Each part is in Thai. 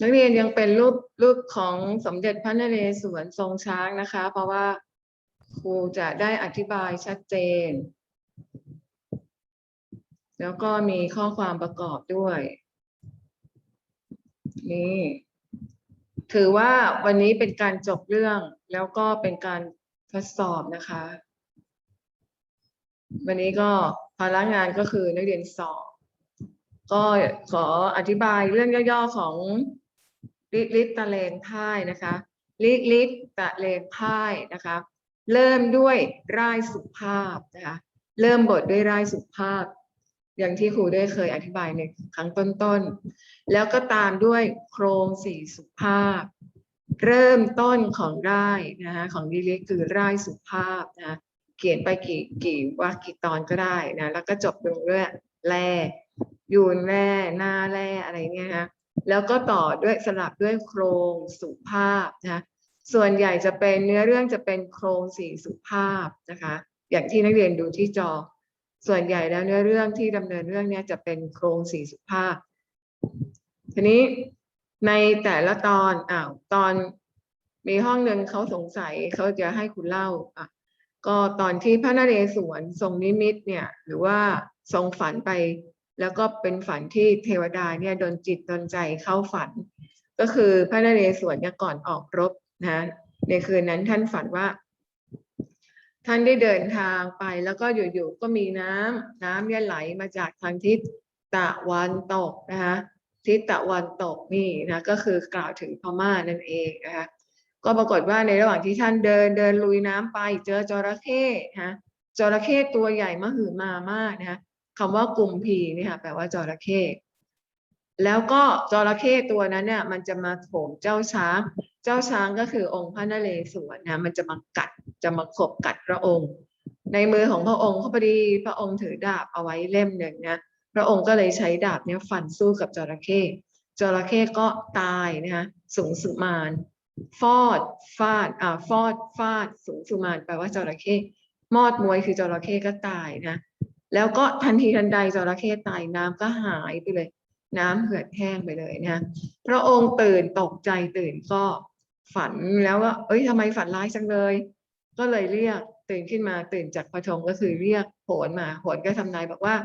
นักเรียนยังเป็นรูปรูปของสมเด็จพระนเรศวรทรงช้างนะคะ เพราะว่าครูจะได้อธิบายชัดเจน แล้วก็มีข้อความประกอบด้วย นี่ ถือว่าวันนี้เป็นการจบเรื่อง แล้วก็เป็นการทดสอบนะคะ วันนี้ก็ภาระงานก็คือนักเรียนสอบก็ขออธิบายเรื่องย่อๆของ ลิลิตตะเลงพ่ายนะคะลิลิตตะเลงพ่ายนะคะเริ่มด้วยร่ายสุภาพนะคะเริ่มบทด้วยร่ายสุภาพ อย่างที่ครูได้เคยอธิบายในครั้งต้นๆ แล้วก็ตามด้วยโครงสี่สุภาพ เริ่มต้นของร่ายนะคะของลิลิตคือร่ายสุภาพนะเขียนไปกี่กี่วรรคกี่ตอนก็ได้นะแล้วก็จบลงด้วยแลยูนแร่หน้าแร่อะไรเนี่ยนะ แล้วก็ต่อด้วยสลับด้วยโครงสุภาพนะคะส่วนใหญ่จะเป็นเนื้อเรื่องจะเป็นโครงสี่สุภาพนะคะ อย่างที่นักเรียนดูที่จอ ส่วนใหญ่แล้วเนื้อเรื่องที่ดำเนินเรื่องเนี้ยจะเป็นโครงสี่สุภาพ ทีนี้ในแต่ละตอนอ้าวตอนมีห้องหนึ่งเขาสงสัยเขาจะให้คุณเล่าอะก็ตอนที่พระนเรศวรทรงนิมิตเนี่ย หรือว่าทรงฝันไป แล้วก็เป็นฝันที่เทวดาเนี่ยดนจิตดนใจเข้าฝัน ก็คือพระนเรศวรเนี่ยก่อนออกรบนะในคืนนั้นท่านฝันว่า ท่านได้เดินทางไปแล้วก็อยู่ๆก็มีน้ำน้ำเนี่ยไหลมาจากทางทิศตะวันตกนะคะทิศตะวันตกนี่นะก็คือกล่าวถึงพม่านั่นเองนะคะก็ปรากฏว่าในระหว่างที่ท่านเดินเดินลุยน้ำไปเจอจระเข้นะจระเข้ตัวใหญ่มหึมามากนะ คำว่ากุมพีนี่ค่ะแปลว่าจระเข้แล้วก็จระเข้ตัวนั้นเนี่ย มันจะมาโถมเจ้าช้าง เจ้าช้างก็คือองค์พระนเรศวรนะมันจะมากัดจะมาขบกัดพระองค์ ในมือของพระองค์เขาพอดีพระองค์ถือดาบเอาไว้เล่มหนึ่งนะพระองค์ก็เลยใช้ดาบเนี้ยฟันสู้กับจระเข้จระเข้ก็ตายนะคะสูงสุมาน ฟอดฟาดอ่าฟอดฟาดสูงสุมานแปลว่าจระเข้มอดมวยคือจระเข้ก็ตายนะ แล้วก็ทันทีทันใดจระเข้ตายน้ำก็หายไปเลย น้ำเหือดแห้งไปเลยนะพระองค์ตื่นตกใจตื่นก็ฝันแล้วว่า เอ้ยทำไมฝันร้ายจังเลย ก็เลยเรียกตื่นขึ้นมาตื่นจากพระชงก็คือเรียกโหนมาโหนก็ทำนายบอกว่า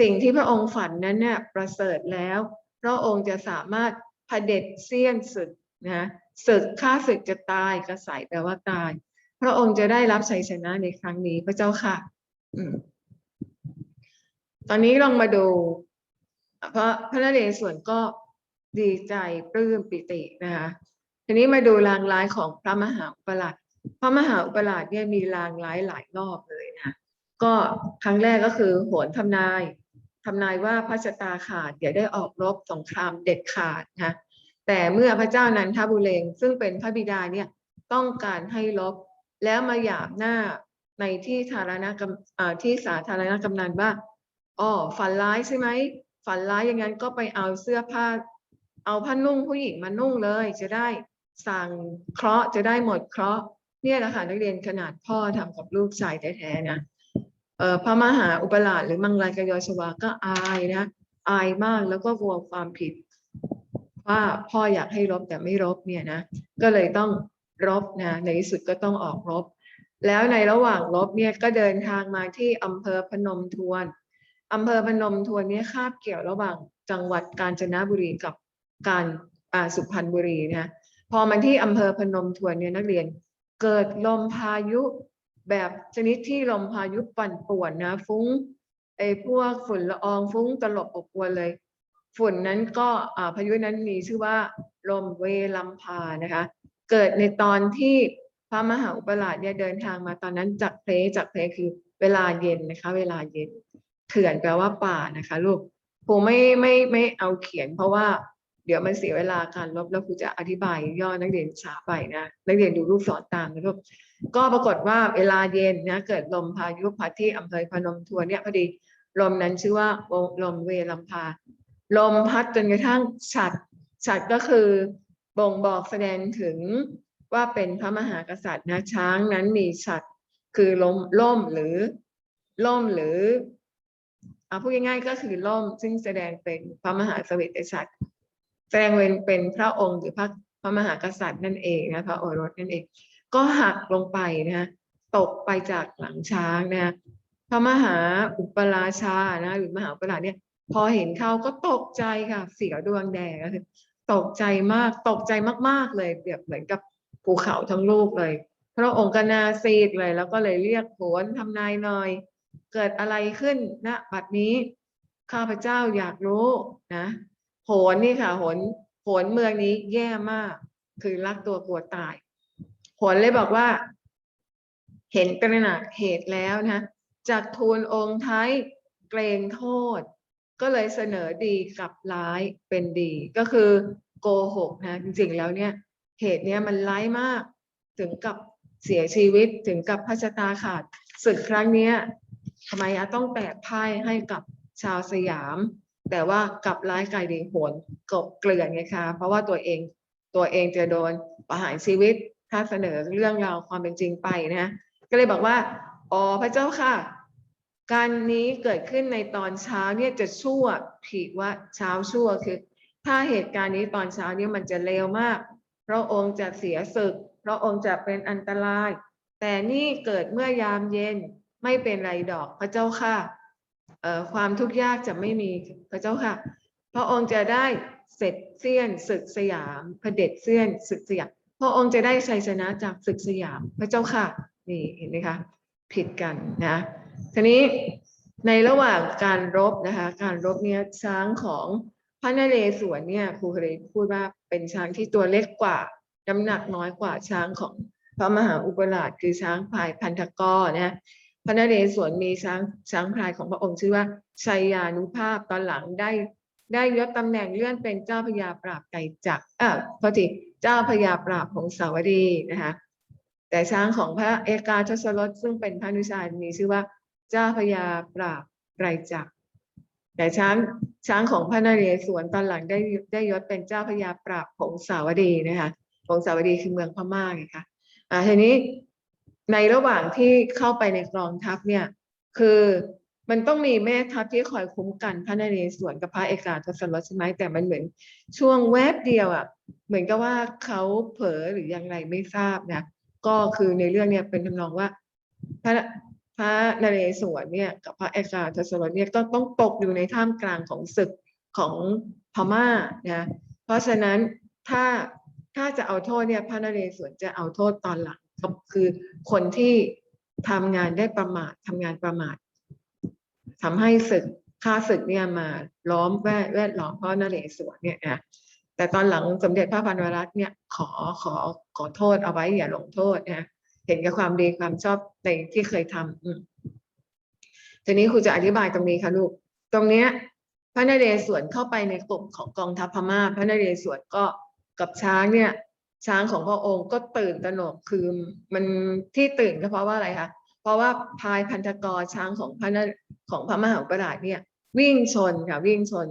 สิ่งที่พระองค์ฝันนั้นเนี่ยประเสริฐแล้ว พระองค์จะสามารถเผด็จเสี้ยนศึกนะศึกฆ่าศึกจะตายกระสายแปลว่าตาย พระองค์จะได้รับชัยชนะในครั้งนี้พระเจ้าค่ะ อืม ตอนนี้ลองมาดูเพราะพระนเรศวรก็ดีใจปลื้มปิตินะคะทีนี้มาดูรางร้ายของพระมหาอุปราชพระมหาอุปราชเนี่ยมีรางร้ายหลายรอบเลยนะก็ครั้งแรกก็คือโหนทำนายทำนายว่าพระชะตาขาดอย่าได้ออกรบสงครามเด็ดขาดนะแต่เมื่อพระเจ้านันทบุเรงซึ่งเป็นพระบิดาเนี่ยต้องการให้ลบแล้วมาหยาบหน้าในที่สาธารณกำที่สาธารณกำนันว่า อ๋อฝันร้ายใช่ไหมฝันร้ายอย่างนั้นก็ไปเอาเสื้อผ้า เอาผ้านุ่งผู้หญิงมานุ่งเลย จะได้สั่งเคราะห์จะได้หมดเคราะห์เนี่ยแหละค่ะนักเรียนขนาดพ่อทำกับลูกชายแท้ๆนะเอ่อพระมหาอุปราชหรือมังลายกยชวาก็อายนะอายมากแล้วก็กลัวความผิด ว่าพ่ออยากให้รบแต่ไม่รบเนี่ยนะก็เลยต้องรบนะในที่สุดก็ต้องออกรบ แล้วในระหว่างรบเนี่ยก็เดินทางมาที่อำเภอพนมทวน อำเภอพนมทวนเนี่ยคาบเกี่ยวระหว่างจังหวัดกาญจนบุรีกับการสุพรรณบุรีนะพอมาที่อำเภอพนมทวนเนี่ยนักเรียน เกิดลมพายุแบบชนิดที่ลมพายุปั่นป่วนนะ ฟุ้งไอ้พวกฝุ่นละอองฟุ้งตลบอบอวนเลย ฝุ่นนั้นก็อ่าพายุนั้นมีชื่อว่าลมเวลัมพานะคะ เกิดในตอนที่พระมหาอุปราชเนี่ยเดินทางมาตอนนั้นจากเพลจากเพลคือเวลาเย็นนะคะ เวลาเย็น เถื่อนแปลว่าป่านะคะลูกครูไม่ไม่ไม่เอาเขียน เพราะว่าเดี๋ยวมันเสียเวลาการลบแล้วครูจะอธิบายย่อนักเรียนช้าไปนะนักเรียนดูรูปสอนตามนะลูกก็ปรากฏว่าเวลาเย็นนะเกิดลมพายุพัดที่อำเภอพนมทวนเนี่ยพอดีลมนั้นชื่อว่าลมเวลัมพา ลมพัดจนกระทั่งฉัดฉัดก็คือบ่งบอกแสดงถึงว่าเป็นพระมหากษัตริย์นะช้างนั้นมีฉัดคือลมล่มหรือล่มหรือ อ่าพูดง่ายๆก็คือล่มซึ่งแสดงเป็นพระมหาสวิตฉัตรแสดงเป็นเป็นพระองค์หรือพระพระมหากษัตริย์นั่นเองนะพระโอรสนั่นเอง ก็หักลงไปนะฮะตกไปจากหลังช้างนะฮะพระมหาอุปราชานะหรือมหาอุปราชเนี่ย พอเห็นเขาก็ตกใจค่ะ เสียดวงแดงก็คือตกใจมากตกใจมากๆเลยแบบเหมือนกับภูเขาทั้งลูกเลย พระองค์ก็นาซีดเลย แล้วก็เลยเรียกโหนทำนายหน่อย เกิดอะไรขึ้นณบัดนี้ ข้าพเจ้าอยากรู้นะโหนนี่ค่ะโหนโหนเมืองนี้แย่มาก คือรักตัวกลัวตายโหนเลยบอกว่า เห็นกระหนักเหตุแล้วนะจากทูลองค์ไทยเกรงโทษ ก็เลยเสนอดีกลับร้ายเป็นดี ก็คือโกหกนะจริงๆแล้วเนี่ยเหตุเนี้ยมันร้ายมาก ถึงกับเสียชีวิตถึงกับพระชะตาขาดศึกครั้งเนี้ย ทำไมอะต้องแปะพ่ายให้กับชาวสยาม แต่ว่ากลับร้ายกลายดีโหนกบเกลื่อนไงคะเพราะว่าตัวเองตัวเองจะโดนประหารชีวิต ถ้าเสนอเรื่องราวความเป็นจริงไปนะก็เลยบอกว่าอ๋อพระเจ้าค่ะ การนี้เกิดขึ้นในตอนเช้าเนี่ยจะชั่วผิดว่าเช้าชั่วคือ ถ้าเหตุการณ์นี้ตอนเช้าเนี่ยมันจะเลวมากพระองค์จะเสียศึกพระองค์จะเป็นอันตราย แต่นี่เกิดเมื่อยามเย็น ไม่เป็นไรดอกพระเจ้าค่ะเอ่อความทุกข์ยากจะไม่มีพระเจ้าค่ะ พระองค์จะได้เสร็จเสี้ยนศึกสยามเผด็จเสี้ยนศึกสยามพระองค์จะได้ชัยชนะจากศึกสยามพระเจ้าค่ะนี่เห็นไหมคะผิดกันนะทีนี้ในระหว่างการรบนะคะการรบเนี่ยช้างของพระนเรศวรเนี่ยครูเคยพูดว่าเป็นช้างที่ตัวเล็กกว่าน้ำหนักน้อยกว่าช้างของพระมหาอุปราชคือช้างพายพันธกรนะ พระนเรศวรมีช้างช้างพลายของพระองค์ชื่อว่าชัยยานุภาพตอนหลังได้ ได้ยศตำแหน่งเลื่อนเป็นเจ้าพระยาปราบไก่จักรเอ่อพอดีเจ้าพระยาปราบของสาวดีนะคะแต่ช้างของพระเอกาทศรสซึ่งเป็นพระนุชามีชื่อว่า เจ้าพญาปราบไกรจักรแต่ช้างช้างของพระนเรศวรตอนหลังได้ได้ยศเป็นเจ้าพญาปราบของสาวดีนะคะของสาวดีคือเมืองพม่าไงคะอ่าทีนี้ ในระหว่างที่เข้าไปในกองทัพเนี่ย คือมันต้องมีแม่ทัพที่คอยคุ้มกันพระนเรศวรกับพระเอกาทศรสใช่ไหมแต่มันเหมือนช่วงแวบเดียวอะ เหมือนกับว่าเขาเผลอหรือยังไรไม่ทราบนะก็คือในเรื่องเนี่ยเป็นทำนองว่า พระพระนเรศวรเนี่ยกับพระเอกาทศรสเนี่ยก็ต้องตกอยู่ในท่ามกลางของศึกของพม่านะเพราะฉะนั้นถ้าถ้าจะเอาโทษเนี่ยพระนเรศวรจะเอาโทษตอนหลัง คือคนที่ทำงานได้ประมาททำงานประมาททำให้ศึกข้าศึกเนี่ยมาล้อมแวดแวดล้อมพระนเรศวรเนี่ยนะแต่ตอนหลังสมเด็จพระพันวรัตน์เนี่ยขอขอขอโทษเอาไว้อย่าลงโทษนะเห็นกับความดีความชอบในที่เคยทำอืมทีนี้ครูจะอธิบายตรงนี้ค่ะลูก ตรงเนี้ยพระนเรศวรเข้าไปในกลุ่มของกองทัพพม่า พระนเรศวรก็กับช้างเนี่ย ช้างของพระองค์ก็ตื่นตระหนกคือมันที่ตื่นก็เพราะว่าอะไรคะเพราะว่าพายพันธกรช้างของพระนของพระมหาอุปราชเนี่ย วิ่งชนค่ะวิ่งชน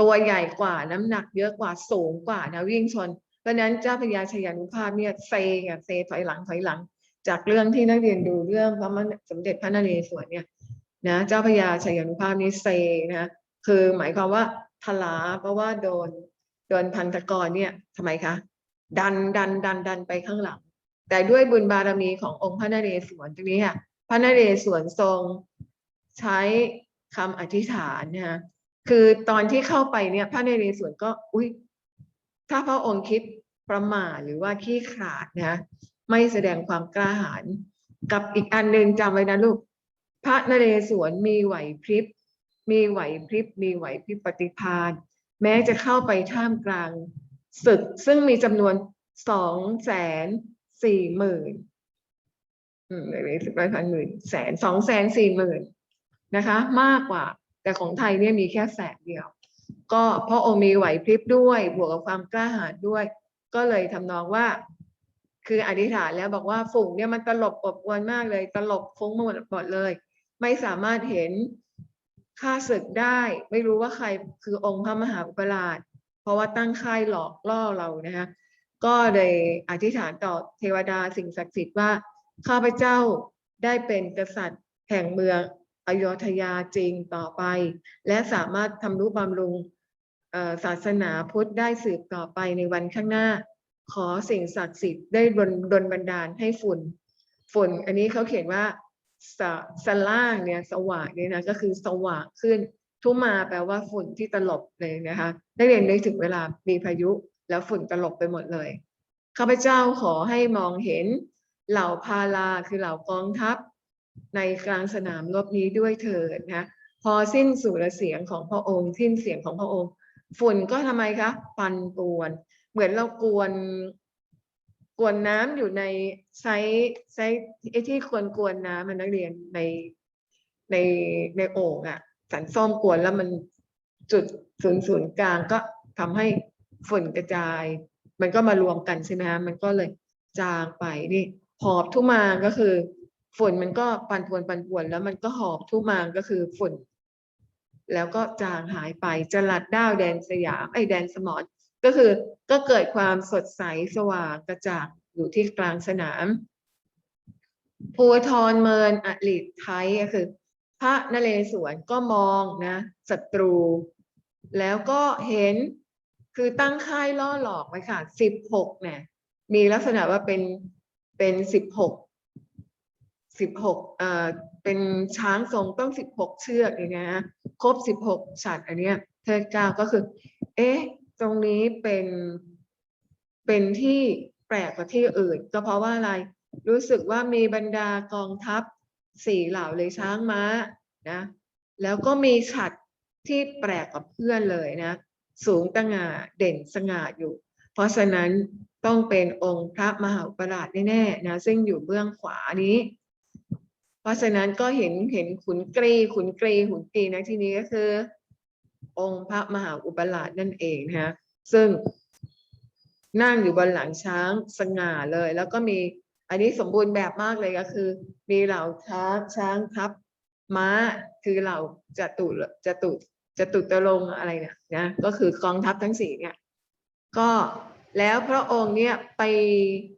ตัวใหญ่กว่าน้ำหนักเยอะกว่าสูงกว่านะวิ่งชน เพราะนั้นเจ้าพญาชยานุภาพเนี่ยเซกับเซถอยหลังถอยหลัง จากเรื่องที่นักเรียนดูเรื่องพระมหาสมเด็จพระนเรศวรเนี่ยนะเจ้าพญาชยานุภาพนี่เซนะคือหมายความว่าทลาเพราะว่าโดนโดนพันธกรเนี่ยทำไมคะ ดันดันดันดันไปข้างหลัง แต่ด้วยบุญบารมีขององค์พระนเรศวรตรงนี้ค่ะพระนเรศวรทรงใช้คำอธิษฐานนะคะคือตอนที่เข้าไปเนี่ยพระนเรศวรก็ อุ้ยถ้าพระองค์คิดประมาทหรือว่าขี้ขลาดนะไม่แสดงความกล้าหาญกับอีกอันหนึ่งจำไว้นะลูก พระนเรศวรมีไหวพริบ มีไหวพริบ มีไหวพริบปฏิภาณแม้จะเข้าไปท่ามกลาง ศึกซึ่งมีจำนวนสองแสนสี่หมื่นอืมเลยสิบร้อยพันหมื่นแสนสองแสนสี่หมื่นนะคะ มากกว่า แต่ของไทยเนี่ยมีแค่แสนเดียว ก็เพราะองค์มีไหวพริบด้วย บวกกับความกล้าหาญด้วย ก็เลยทำนองว่า คืออธิษฐานแล้วบอกว่าฝูงเนี่ยมันตลบอบอวนมากเลย ตลบฟุ้งหมดหมดเลย ไม่สามารถเห็นข้าศึกได้ ไม่รู้ว่าใครคือองค์พระมหาอุปราช เพราะว่าตั้งค่ายหลอกล่อเรานะคะก็เลยอธิษฐานต่อเทวดาสิ่งศักดิ์สิทธิ์ว่าข้าพเจ้าได้เป็นกษัตริย์แห่งเมืองอโยธยาจริงต่อไป และสามารถทำนุบำรุงศาสนาพุทธได้สืบต่อไปในวันข้างหน้า ขอสิ่งศักดิ์สิทธิ์ได้ดลดลบันดาลให้ฝุ่น ฝุ่นอันนี้เขาเขียนว่าสสล่างเนี่ยสว่างเนี่ยนะก็คือสว่างขึ้น ทุมาแปลว่าฝุ่นที่ตลบเลยนะคะนักเรียนนึกถึงเวลามีพายุแล้วฝุ่นตลบไปหมดเลยข้าพเจ้าขอให้มองเห็นเหล่าพาลาคือเหล่ากองทัพ ในกลางสนามรบนี้ด้วยเถิดนะพอสิ้นสุรเสียงของพระองค์สิ้นเสียงของพระองค์ ฝุ่นก็ทำไมคะปันป่วน เหมือนเรากวนกวนน้ำอยู่ในใช้ใช้ไอ้ที่ควรกวนน้ำมันนักเรียนในในในโอ่งอะ สันส้มกวนแล้วมันจุดศูนย์ศูนย์กลางก็ทำให้ฝุ่นกระจาย มันก็มารวมกันใช่ไหมฮะมันก็เลยจางไปนี่หอบทุมางก็คือ ฝุ่นมันก็ปันป่วนปันป่วน แล้วมันก็หอบทุมางก็คือฝุ่น แล้วก็จางหายไปจลัดด้าวแดนสยามไอ้แดนสมรก็คือก็เกิดความสดใสสว่างกระจ่างอยู่ที่กลางสนาม ภูทรเมินอลิตไทยก็คือ พระนเรศวรก็มองนะศัตรู แล้วก็เห็นคือตั้งค่ายล่อหลอกไว้ค่ะสิบหกเนี่ย มีลักษณะว่าเป็นเป็นสิบหกสิบหกเอ่อเป็นช้างทรงต้องสิบหกเชือกอย่างเงี้ยนะครบสิบหกฉัดอันเนี้ยเทิดเก้าก็คือ เอ๊ะ ตรงนี้เป็นเป็นที่แปลกกว่าที่อื่น ก็เพราะว่าอะไรรู้สึกว่ามีบรรดากองทัพ สี่เหล่าเลยช้างม้านะ แล้วก็มีฉัดที่แปลกกว่าเพื่อนเลยนะ สูงตั้งาเด่นสง่าอยู่ เพราะฉะนั้นต้องเป็นองค์พระมหาอุปราชแน่ๆนะ ซึ่งอยู่เบื้องขวานี้ เพราะฉะนั้นก็เห็นเห็นขุนกรีขุนกรีขุนกรีนะที่นี้ก็คือ องค์พระมหาอุปราชนั่นเองนะซึ่งนั่งอยู่บนหลังช้างสง่าเลย แล้วก็มี อันนี้สมบูรณ์แบบมากเลยก็คือ มีเหล่าช้างช้างทับ ม้าคือเหล่าจตุจตุจตุตรงอะไรเนี่ยนะก็คือกองทัพทั้งสี่เนี่ยก็แล้วพระองค์เนี่ยไป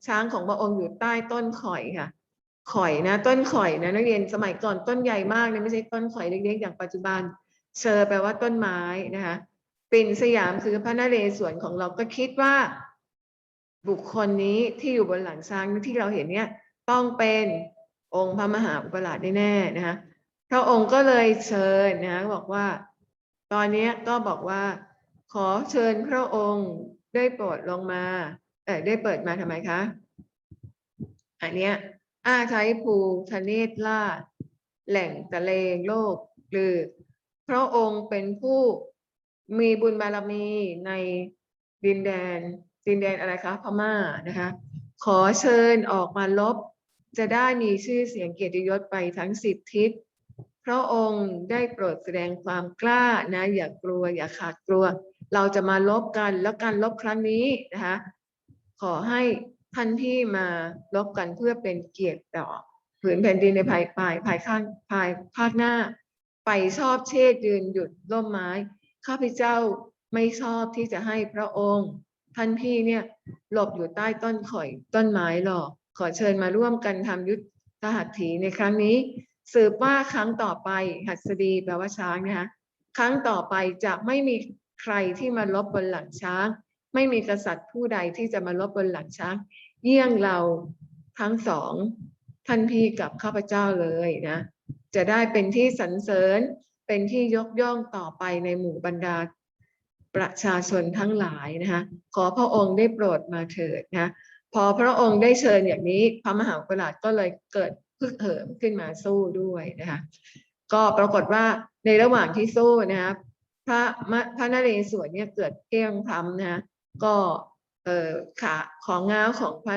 ช้างของพระองค์อยู่ใต้ต้นข่อยค่ะ ข่อยนะต้นข่อยนะนักเรียนสมัยก่อนต้นใหญ่มากเนี่ยไม่ใช่ต้นข่อยเล็กๆอย่างปัจจุบัน เชอแปลว่าต้นไม้นะคะปิ่นสยามคือพระนเรศวรของเราก็คิดว่า บุคคลนี้ที่อยู่บนหลังช้างที่เราเห็นเนี่ยต้องเป็นองค์พระมหาอุปราชแน่ๆนะคะพระองค์ก็เลยเชิญนะบอกว่า ตอนนี้ก็บอกว่า ขอเชิญพระองค์ได้โปรดลงมาเออได้เปิดมาทำไมคะอันเนี้ยอาใช้ภูทะเนศล่าชแหล่งตะเลงโลกหรือพระองค์เป็นผู้มีบุญบารมีในดินแดน ดินแดนอะไรคะพม่านะคะ ขอเชิญออกมาลบ จะได้มีชื่อเสียงเกียรติยศไปทั้งสิบทิศพระองค์ได้โปรดแสดงความกล้านะ อย่ากลัว อย่าขาดกลัว เราจะมาลบกันแล้วการลบครั้งนี้นะคะ ขอให้ท่านที่มาลบกันเพื่อเป็นเกียรติต่อผืนแผ่นดินในภายภายภายข้างภายภาคหน้า ไปชอบเชษยืนหยุดร่มไม้ ข้าพเจ้าไม่ชอบที่จะให้พระองค์ ท่านพี่เนี่ยหลบอยู่ใต้ต้นข่อยต้นไม้หรอกขอเชิญมาร่วมกันทำยุทธหัตถีในครั้งนี้ สืบว่าครั้งต่อไปหัสดีแปลว่าช้างนะคะครั้งต่อไปจะไม่มีใครที่มาลบบนหลังช้าง ไม่มีกษัตริย์ผู้ใดที่จะมาลบบนหลังช้าง เยี่ยงเราทั้งสองท่านพี่กับข้าพเจ้าเลยนะ จะได้เป็นที่สรรเสริญเป็นที่ยกย่องต่อไปในหมู่บรรดา ประชาชนทั้งหลายนะคะขอพระองค์ได้โปรดมาเถิดนะพอพระองค์ได้เชิญอย่างนี้พระมหาอุปราชก็เลยเกิดพึกเหิมขึ้นมาสู้ด้วยนะคะก็ปรากฏว่าในระหว่างที่สู้นะครับพระพระนเรศวรเนี่ยเกิดเกลี้ยงพล้ำนะก็เอ่อขาของง้าวของพระ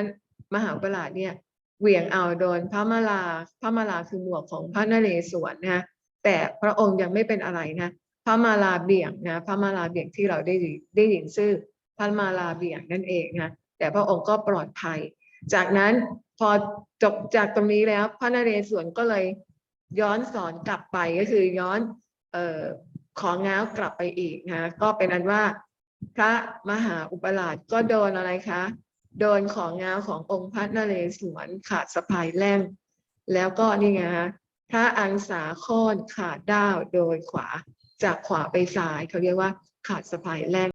มหาอุปราชเนี่ยเหวี่ยงเอาโดนพระมาลาพระมาลาคือหมวกของพระนเรศวรนะแต่พระองค์ยังไม่เป็นอะไรนะ พระมาลาเบี่ยงนะพระมาลาเบี่ยงที่เราได้ได้ยินชื่อพระมาลาเบี่ยงนั่นเองนะแต่พระองค์ก็ปลอดภัย จากนั้นพอจบจากตรงนี้แล้วพระนเรศวรก็เลยย้อนสอนกลับไปก็คือย้อนเอ่อของง้าวกลับไปอีกนะก็เป็นอันว่า พระมหาอุปราชก็โดนอะไรคะ โดนของง้าวขององค์พระนเรศวรขาดสะพายแล่งแล้วก็นี่ไงฮะถ้าอังสาค้อนขาดด้าวโดยขวา จากขวาไปซ้ายเขาเรียกว่าขาดสะพายแรง